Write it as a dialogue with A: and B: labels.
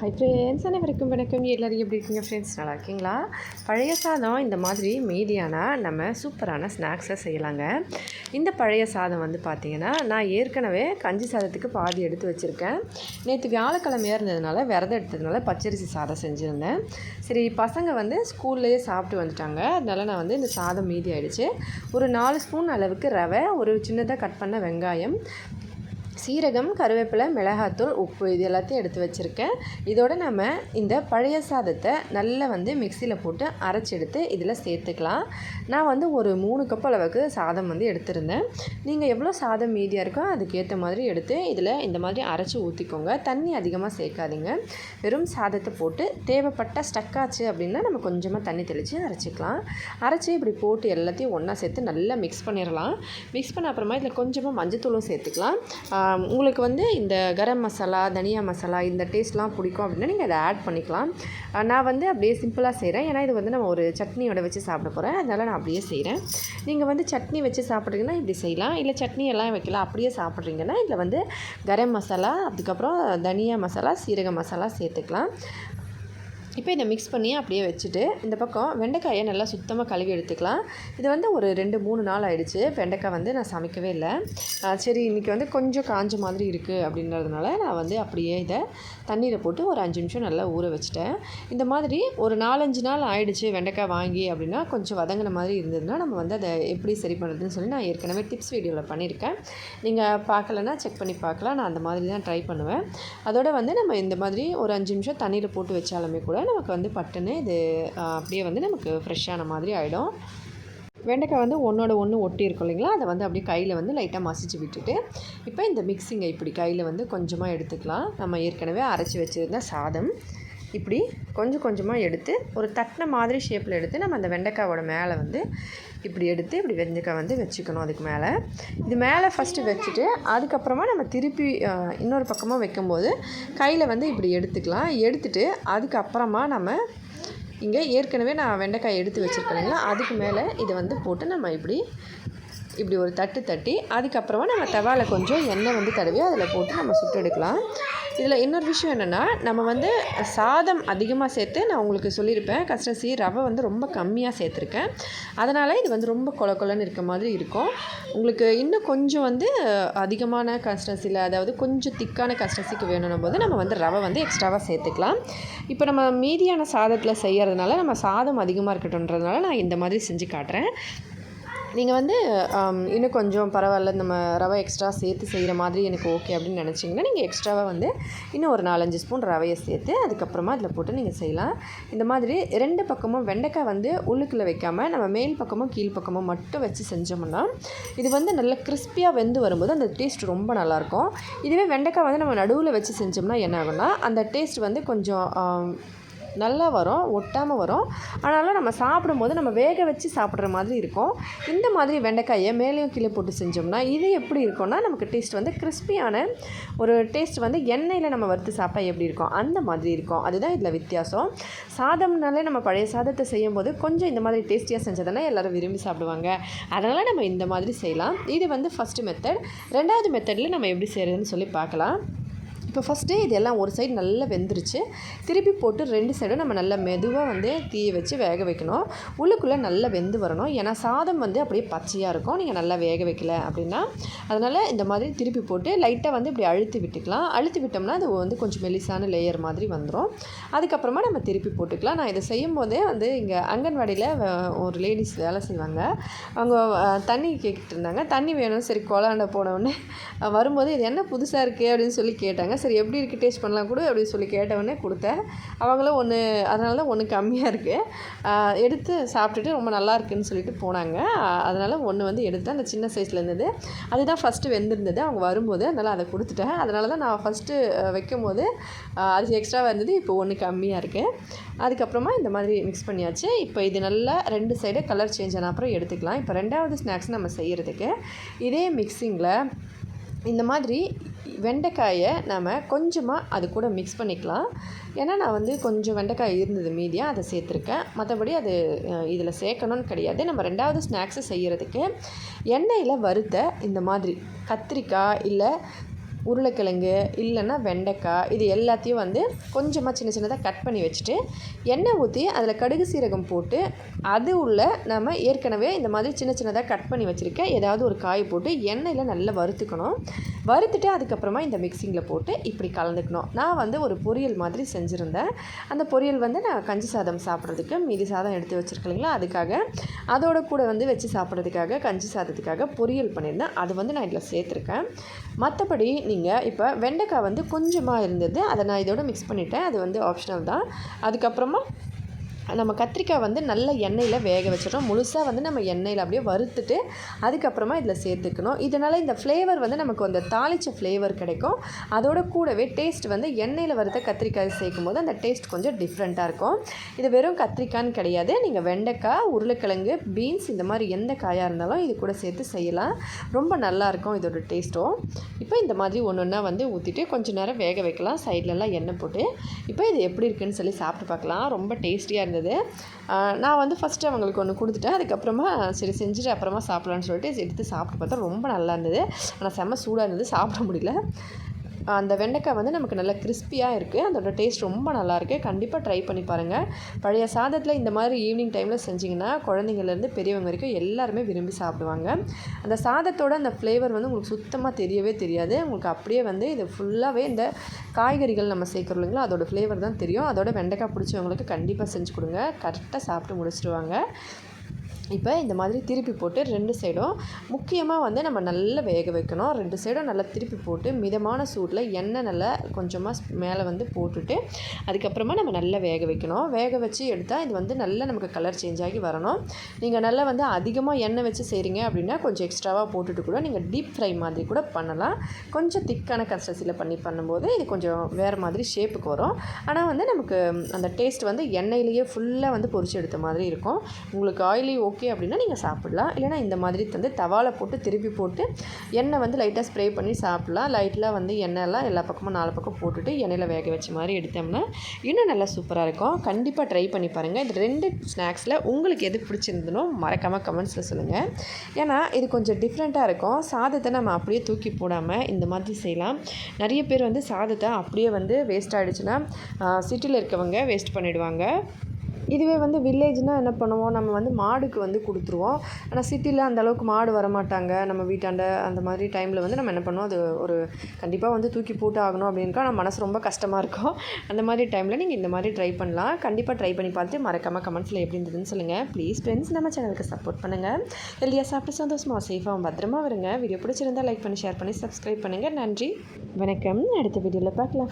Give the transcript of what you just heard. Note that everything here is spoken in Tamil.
A: ஹை ஃப்ரெண்ட்ஸ் அனைவருக்கும் வணக்கம். எல்லோரும் எப்படி இருக்கீங்க ஃப்ரெண்ட்ஸ் நல்லா இருக்கீங்களா? பழைய சாதம் இந்த மாதிரி மீதியானா நம்ம சூப்பரான ஸ்நாக்ஸை செய்யலாங்க. இந்த பழைய சாதம் வந்து பார்த்திங்கன்னா நான் ஏற்கனவே கஞ்சி சாதத்துக்கு பாதி எடுத்து வச்சுருக்கேன். நேற்று வியாழக்கிழமையாக இருந்ததுனால விரதம் எடுத்ததுனால பச்சரிசி சாதம் செஞ்சுருந்தேன். சரி பசங்க வந்து ஸ்கூல்லேயே சாப்பிட்டு வந்துட்டாங்க. அதனால நான் வந்து இந்த சாதம் மீதி ஆகிடுச்சு ஒரு நாலு ஸ்பூன் அளவுக்கு ரவை ஒரு சின்னதாக கட் பண்ண வெங்காயம் சீரகம் கருவேப்பிலை மிளகாத்தூள் உப்பு இது எல்லாத்தையும் எடுத்து வச்சுருக்கேன். இதோட நம்ம இந்த பழைய சாதத்தை நல்லா வந்து மிக்சியில் போட்டு அரைச்சி எடுத்து இதில் சேர்த்துக்கலாம். நான் வந்து ஒரு மூணு கப் அளவுக்கு சாதம் வந்து எடுத்திருந்தேன். நீங்கள் எவ்வளோ சாதம் மீதியாக இருக்கோ அதுக்கேற்ற மாதிரி எடுத்து இதில் இந்த மாதிரி அரைச்சி ஊற்றிக்கோங்க தண்ணி அதிகமாக சேர்க்காதீங்க. வெறும் சாதத்தை போட்டு தேவைப்பட்ட ஸ்டக்காச்சு அப்படின்னா நம்ம கொஞ்சமாக தண்ணி தெளித்து அரைச்சிக்கலாம். அரைச்சி இப்படி போட்டு எல்லாத்தையும் ஒன்றா சேர்த்து நல்லா மிக்ஸ் பண்ணிடலாம் மிக்ஸ் பண்ண அப்புறமா இதில் கொஞ்சமாக மஞ்சத்தூளும் சேர்த்துக்கலாம். உங்களுக்கு வந்து இந்த கரம் மசாலா தனியா மசாலா இந்த டேஸ்ட்லாம் பிடிக்கும் அப்படின்னா நீங்கள் அதை ஆட் பண்ணிக்கலாம். நான் வந்து அப்படியே சிம்பிளாக செய்கிறேன் ஏன்னா இது வந்து நம்ம ஒரு சட்னியோட வச்சு சாப்பிட போகிறேன் அதனால் நான் அப்படியே செய்கிறேன் நீங்கள் வந்து சட்னி வச்சு சாப்பிட்றீங்கன்னா இப்படி செய்யலாம். இல்லை சட்னி எல்லாம் வைக்கலாம். அப்படியே சாப்பிட்றீங்கன்னா இதில் வந்து கரம் மசாலா அதுக்கப்புறம் தனியா மசாலா சீரக மசாலா சேர்த்துக்கலாம். இப்போ இதை மிக்ஸ் பண்ணி அப்படியே வச்சுட்டு இந்த பக்கம் வெண்டைக்காயை நல்லா சுத்தமாக கழுவி எடுத்துக்கலாம். இது வந்து ஒரு ரெண்டு மூணு நாள் ஆகிடுச்சு வெண்டைக்காய் வந்து நான் சமைக்கவே இல்லை. சரி இன்றைக்கி வந்து கொஞ்சம் காஞ்ச மாதிரி இருக்குது அப்படின்றதுனால நான் வந்து அப்படியே இதை தண்ணீரை போட்டு ஒரு அஞ்சு நிமிஷம் நல்லா ஊற வச்சுட்டேன். இந்த மாதிரி ஒரு நாலஞ்சு நாள் ஆயிடுச்சு வெண்டைக்காய் வாங்கி அப்படின்னா கொஞ்சம் வதங்கின மாதிரி இருந்ததுன்னா நம்ம வந்து அதை எப்படி சரி பண்ணுறதுன்னு சொல்லி நான் ஏற்கனவே டிப்ஸ் வீடியோவில் பண்ணியிருக்கேன். நீங்கள் பார்க்கலன்னா செக் பண்ணி பார்க்கலாம். நான் அந்த மாதிரி தான் ட்ரை பண்ணுவேன். அதோட வந்து நம்ம இந்த மாதிரி ஒரு அஞ்சு நிமிஷம் தண்ணியில் போட்டு வச்சாலுமே கூட நமக்கு வந்து பட்டுன்னு இது அப்படியே வந்து நமக்கு ஃப்ரெஷ்ஷான மாதிரி ஆகிடும் வெண்டைக்காய் வந்து ஒன்றோட ஒன்று ஒட்டி இருக்கும் இல்லைங்களா? அதை வந்து அப்படியே கையில் வந்து லைட்டாக மசிச்சு விட்டுட்டு இப்போ இந்த மிக்சிங்கை இப்படி கையில் வந்து கொஞ்சமாக எடுத்துக்கலாம். நம்ம ஏற்கனவே அரைச்சி வச்சுருந்த சாதம். இப்படி கொஞ்சம் கொஞ்சமாக எடுத்து ஒரு தட்டின மாதிரி ஷேப்பில் எடுத்து நம்ம அந்த வெண்டைக்காவோட மேலே வந்து இப்படி எடுத்து இப்படி வெண்டைக்காய் வந்து வச்சுக்கணும் அதுக்கு மேலே. இது மேலே ஃபஸ்ட்டு வச்சுட்டு அதுக்கப்புறமா நம்ம திருப்பி இன்னொரு பக்கமாக வைக்கும்போது கையில் வந்து இப்படி எடுத்துக்கலாம். எடுத்துட்டு அதுக்கப்புறமா நம்ம இங்கே ஏற்கனவே நான் வெண்டைக்காய் எடுத்து வச்சுருக்கேன் அதுக்கு மேலே இதை வந்து போட்டு நம்ம இப்படி இப்படி ஒரு தட்டு தட்டி அதுக்கப்புறமா நம்ம தவாவில் கொஞ்சம் எண்ணெய் வந்து தடவி அதில் போட்டு நம்ம சுட்டு எடுக்கலாம். இதில் இன்னொரு விஷயம் என்னென்னா நம்ம வந்து சாதம் அதிகமாக சேர்த்து நான் உங்களுக்கு சொல்லியிருப்பேன். கஸ்டசி ரவை வந்து ரொம்ப கம்மியாக சேர்த்துருக்கேன். அதனால் இது வந்து ரொம்ப கொல கொலன்னு இருக்க மாதிரி இருக்கும். உங்களுக்கு இன்னும் கொஞ்சம் வந்து அதிகமான கஸ்டன்சியில் அதாவது கொஞ்சம் திக்கான கஸ்டன்சிக்கு வேணும் போது நம்ம வந்து ரவை வந்து எக்ஸ்ட்ராவாக சேர்த்துக்கலாம். இப்போ நம்ம மீதியான சாதத்தில் செய்கிறதுனால நம்ம சாதம் அதிகமாக இருக்கட்டும்ன்றதுனால நான் இந்த மாதிரி செஞ்சு காட்டுறேன். நீங்கள் வந்து இன்னும் கொஞ்சம் பரவாயில்ல நம்ம ரவை எக்ஸ்ட்ரா சேர்த்து செய்கிற மாதிரி எனக்கு ஓகே அப்படின்னு நினச்சிங்கன்னா நீங்கள் எக்ஸ்ட்ராவாக வந்து இன்னும் ஒரு நாலஞ்சு ஸ்பூன் ரவையை சேர்த்து அதுக்கப்புறமா அதில் போட்டு நீங்கள் செய்யலாம். இந்த மாதிரி ரெண்டு பக்கமும் வெண்டைக்காய் வந்து உள்ளுக்குள்ளே வைக்காமல் நம்ம மேல் பக்கமும் கீழ் பக்கமும் மட்டும் வச்சு செஞ்சோம்னா இது வந்து நல்லா கிறிஸ்பியாக வெந்து வரும்போது அந்த டேஸ்ட் ரொம்ப நல்லாயிருக்கும் இதுவே வெண்டைக்காய் வந்து நம்ம நடுவில் வச்சு செஞ்சோம்னா என்ன ஆகும்னா அந்த டேஸ்ட் வந்து கொஞ்சம் நல்லா வரும் ஒட்டாமல் வரும். ஆனாலும் நம்ம சாப்பிடும்போது நம்ம வேக வச்சு சாப்பிட்ற மாதிரி இருக்கும். இந்த மாதிரி வெண்டைக்காயை மேலேயும் கீழே போட்டு செஞ்சோம்னா இது எப்படி இருக்கும்னா நமக்கு டேஸ்ட் வந்து கிறிஸ்பியான ஒரு டேஸ்ட் வந்து எண்ணெயில் நம்ம வறுத்து சாப்பிட்டா எப்படி இருக்கும்? அந்த மாதிரி இருக்கும். அதுதான் இதில் வித்தியாசம். சாதம்னாலே நம்ம பழைய சாதத்தை செய்யும் போது கொஞ்சம் இந்த மாதிரி டேஸ்டியாக செஞ்சதுன்னா எல்லோரும் விரும்பி சாப்பிடுவாங்க. அதனால் நம்ம இந்த மாதிரி செய்யலாம். இது வந்து ஃபஸ்ட்டு மெத்தட் ரெண்டாவது மெத்தடில் நம்ம எப்படி செய்கிறதுன்னு சொல்லி பார்க்கலாம். இப்போ ஃபஸ்ட்டே இதெல்லாம் ஒரு சைடு நல்லா வெந்துருச்சு. திருப்பி போட்டு ரெண்டு சைடும் நம்ம நல்லா மெதுவாக வந்து தீயை வச்சு வேக வைக்கணும். உள்ளுக்குள்ளே நல்லா வெந்து வரணும். ஏன்னா சாதம் வந்து அப்படியே பச்சையாக இருக்கும். நீங்கள் நல்லா வேக வைக்கல அப்படின்னா அதனால் இந்த மாதிரி திருப்பி போட்டு லைட்டாக வந்து இப்படி அழுத்தி விட்டுக்கலாம். அழுத்தி விட்டோம்னா அது வந்து கொஞ்சம் மெலிசான லேயர் மாதிரி வந்துடும் அதுக்கப்புறமா நம்ம திருப்பி போட்டுக்கலாம். நான் இதை செய்யும் போதே வந்து இங்கே அங்கன்வாடியில் ஒரு லேடிஸ் வேலை செய்வாங்க. அவங்க தண்ணி கேட்டுட்டு இருந்தாங்க. தண்ணி வேணும். சரி கொலாண்ட போனவுடனே வரும்போது இது என்ன புதுசாக இருக்குது அப்படின்னு சொல்லி கேட்டாங்க. சரி எப்படி இருக்குது டேஸ்ட் பண்ணலாம் கூட அப்படின்னு சொல்லி கேட்டவொடனே கொடுத்தேன். அவங்களும் ஒன்று அதனால தான் ஒன்று கம்மியாக இருக்குது எடுத்து சாப்பிட்டுட்டு ரொம்ப நல்லா இருக்குதுன்னு சொல்லிட்டு போனாங்க. அதனால் ஒன்று வந்து எடுத்தேன். அந்த சின்ன சைஸில் இருந்தது. அதுதான் ஃபஸ்ட்டு வெந்திருந்தது. அவங்க வரும்போது அதனால் அதை கொடுத்துட்டேன். அதனால தான் நான் ஃபஸ்ட்டு வைக்கும் போது அது எக்ஸ்ட்ராவாக இருந்தது. இப்போ ஒன்று கம்மியாக இருக்குது அதுக்கப்புறமா இந்த மாதிரி மிக்ஸ் பண்ணியாச்சு. இப்போ இது நல்லா ரெண்டு சைடு கலர் சேஞ்ச் ஆன அப்புறம் எடுத்துக்கலாம். இப்போ ரெண்டாவது ஸ்நாக்ஸ் நம்ம செய்கிறதுக்கு இதே மிக்சிங்கில் இந்த மாதிரி வெண்டைக்காயை நம்ம கொஞ்சமாக அது கூட மிக்ஸ் பண்ணிக்கலாம். ஏன்னா நான் வந்து கொஞ்சம் வெண்டைக்காய் இருந்தது மீதியாக அதை சேர்த்துருக்கேன். மற்றபடி அது இதில் சேர்க்கணும்னு கிடையாது. நம்ம ரெண்டாவது ஸ்நாக்ஸு செய்கிறதுக்கு எண்ணெயில் வறுத்த இந்த மாதிரி கத்திரிக்காய் இல்லை உருளைக்கிழங்கு இல்லைன்னா வெண்டைக்காய் இது எல்லாத்தையும் வந்து கொஞ்சமாக சின்ன சின்னதாக கட் பண்ணி வச்சுட்டு எண்ணெய் ஊற்றி அதில் கடுகு சீரகம் போட்டு அது உள்ள நம்ம ஏற்கனவே இந்த மாதிரி சின்ன சின்னதாக கட் பண்ணி வச்சுருக்கேன் ஏதாவது ஒரு காய் போட்டு எண்ணெயில் நல்லா வறுத்துக்கணும். வறுத்துட்டு அதுக்கப்புறமா இந்த மிக்சிங்கில் போட்டு இப்படி கலந்துக்கணும். நான் வந்து ஒரு பொரியல் மாதிரி செஞ்சுருந்தேன். அந்த பொரியல் வந்து நான் கஞ்சி சாதம் சாப்பிட்றதுக்கு மீதி சாதம் எடுத்து வச்சுருக்கீங்களா அதுக்காக. அதோட கூட வந்து வச்சு சாப்பிட்றதுக்காக கஞ்சி சாதத்துக்காக பொரியல் பண்ணியிருந்தேன். அது வந்து நான் இதில் சேர்த்துருக்கேன். மற்றபடி நீங்கள் இப்போ வெண்டைக்காய் வந்து கொஞ்சமாக இருந்தது அதை நான் இதோட மிக்ஸ் பண்ணிவிட்டேன் அது வந்து ஆப்ஷனல் தான். அதுக்கப்புறமா நம்ம கத்திரிக்காய் வந்து நல்ல எண்ணெயில் வேக வச்சிடணும் முழுசாக வந்து நம்ம எண்ணெயில் அப்படியே வறுத்துட்டு அதுக்கப்புறமா இதில் சேர்த்துக்கணும். இதனால் இந்த ஃப்ளேவர் வந்து நமக்கு அந்த தாளித்த ஃப்ளேவர் கிடைக்கும். அதோட கூடவே டேஸ்ட் வந்து எண்ணெயில் வறுத்த கத்திரிக்காய் சேர்க்கும் போது அந்த டேஸ்ட் கொஞ்சம் டிஃப்ரெண்ட்டாக இருக்கும். இது வெறும் கத்திரிக்காய்னு கிடையாது. நீங்கள் வெண்டைக்காய் உருளைக்கிழங்கு பீன்ஸ் இந்த மாதிரி எந்த காயாக இருந்தாலும் இது கூட சேர்த்து செய்யலாம். ரொம்ப நல்லாயிருக்கும் இதோட டேஸ்ட்டும் இப்போ இந்த மாதிரி ஒன்று ஒன்றா வந்து ஊற்றிட்டு கொஞ்சம் நேரம் வேக வைக்கலாம். சைட்லலாம் எண்ணெய் போட்டு. இப்போ இது எப்படி இருக்குன்னு சொல்லி சாப்பிட்டு பார்க்கலாம். ரொம்ப டேஸ்டியாக இருந்தது. நான் வந்து ஃபஸ்ட்டு அவங்களுக்கு ஒன்று கொடுத்துட்டேன். அதுக்கப்புறமா சரி செஞ்சுட்டு அப்புறமா சாப்பிட்லான்னு சொல்லிட்டு எடுத்து சாப்பிட்டு பார்த்தா ரொம்ப நல்லா இருந்தது. ஆனால் செம்ம சூடாக இருந்தது. சாப்பிட முடியல. அந்த வெண்டைக்காய் வந்து நமக்கு நல்லா கிறிஸ்பியாக இருக்குது அதோட டேஸ்ட் ரொம்ப நல்லாயிருக்கு கண்டிப்பாக ட்ரை பண்ணி பாருங்கள் பழைய சாதத்தில் இந்த மாதிரி ஈவினிங் டைமில் செஞ்சிங்கன்னா குழந்தைங்கள்லேருந்து பெரியவங்க வரைக்கும் எல்லாருமே விரும்பி சாப்பிடுவாங்க. அந்த சாதத்தோட அந்த ஃப்ளேவர் வந்து உங்களுக்கு சுத்தமாக தெரியவே தெரியாது. உங்களுக்கு அப்படியே வந்து இது ஃபுல்லாகவே இந்த காய்கறிகள் நம்ம சேர்க்குறோம் இல்லைங்களா அதோடய ஃப்ளேவர் தான் தெரியும். அதோட வெண்டைக்காய் பிடிச்சவங்களுக்கு கண்டிப்பாக செஞ்சு கொடுங்க. கரெக்டாக சாப்பிட்டு முடிச்சிடுவாங்க. இப்போ இந்த மாதிரி திருப்பி போட்டு ரெண்டு சைடும் முக்கியமாக வந்து நம்ம நல்லா வேக வைக்கணும். ரெண்டு சைடும் நல்லா திருப்பி போட்டு மிதமான சூட்டில் எண்ணெய் நல்லா கொஞ்சமாக மேலே வந்து போட்டுட்டு அதுக்கப்புறமா நம்ம நல்லா வேக வைக்கணும். வேக வச்சு எடுத்தால் இது வந்து நல்லா நமக்கு கலர் சேஞ்ச் ஆகி வரணும். நீங்கள் நல்லா வந்து அதிகமாக எண்ணெய் வச்சு செய்கிறீங்க அப்படின்னா கொஞ்சம் எக்ஸ்ட்ராவாக போட்டுட்டு கூட நீங்கள் டீப் ஃப்ரை மாதிரி கூட பண்ணலாம். கொஞ்சம் திக்கான கன்சிஸ்டன்சியில் பண்ணி பண்ணும்போது இது கொஞ்சம் வேறு மாதிரி ஷேப்புக்கு வரும். ஆனால் வந்து நமக்கு அந்த டேஸ்ட் வந்து எண்ணெயிலேயே ஃபுல்லாக வந்து பொரிச்சு எடுத்த மாதிரி இருக்கும். உங்களுக்கு ஆயிலி ஓகே ஓகே அப்படின்னா நீங்கள் சாப்பிட்லாம். இல்லைனா இந்த மாதிரி வந்து தவாவில் போட்டு திருப்பி போட்டு எண்ணெய் வந்து லைட்டாக ஸ்ப்ரே பண்ணி சாப்பிட்லாம். லைட்டெலாம் வந்து எண்ணெயெல்லாம் எல்லா பக்கமும் நாலு பக்கம் போட்டுட்டு எண்ணெயில் வேக வச்ச மாதிரி எடுத்தோம்னா இன்னும் நல்லா சூப்பராக இருக்கும். கண்டிப்பாக ட்ரை பண்ணி பாருங்கள் இது ரெண்டு ஸ்நாக்ஸில் உங்களுக்கு எது பிடிச்சிருந்தனோ மறக்காமல் கமெண்ட்ஸில் சொல்லுங்கள் ஏன்னா இது கொஞ்சம் டிஃப்ரெண்ட்டாக இருக்கும். சாதத்தை நம்ம அப்படியே தூக்கி போடாமல் இந்த மாதிரி செய்யலாம். நிறைய பேர் வந்து சாதத்தை அப்படியே வந்து வேஸ்ட் ஆகிடுச்சுன்னா சிட்டியில் இருக்கவங்க வேஸ்ட் பண்ணிவிடுவாங்க இதுவே வந்து வில்லேஜ்னால் என்ன பண்ணுவோம்? நம்ம வந்து மாடுக்கு வந்து கொடுத்துருவோம். ஆனால் சிட்டியில் அந்தளவுக்கு மாடு வரமாட்டாங்க. நம்ம வீட்டாண்ட அந்த மாதிரி டைமில் வந்து நம்ம என்ன பண்ணுவோம்? அது ஒரு கண்டிப்பாக வந்து தூக்கி போட்டு ஆகணும் அப்படின்க்கா நம்ம மனசு ரொம்ப கஷ்டமாக இருக்கும். அந்த மாதிரி டைமில் நீங்கள் இந்த மாதிரி ட்ரை பண்ணலாம். கண்டிப்பாக ட்ரை பண்ணி பார்த்து மறக்காமல் கமெண்ட்ஸில் எப்படி இருந்ததுன்னு சொல்லுங்கள் ப்ளீஸ் ஃப்ரெண்ட்ஸ் நம்ம சேனலுக்கு சப்போர்ட் பண்ணுங்கள் ஹெல்தியாக சாப்பிட்டு சந்தோஷமாக சேஃபாக பத்திரமா வருங்க. வீடியோ பிடிச்சிருந்தால் லைக் பண்ணி ஷேர் பண்ணி சப்ஸ்கிரைப் பண்ணுங்கள் நன்றி. வணக்கம். அடுத்த வீடியோவில் பார்க்கலாம்.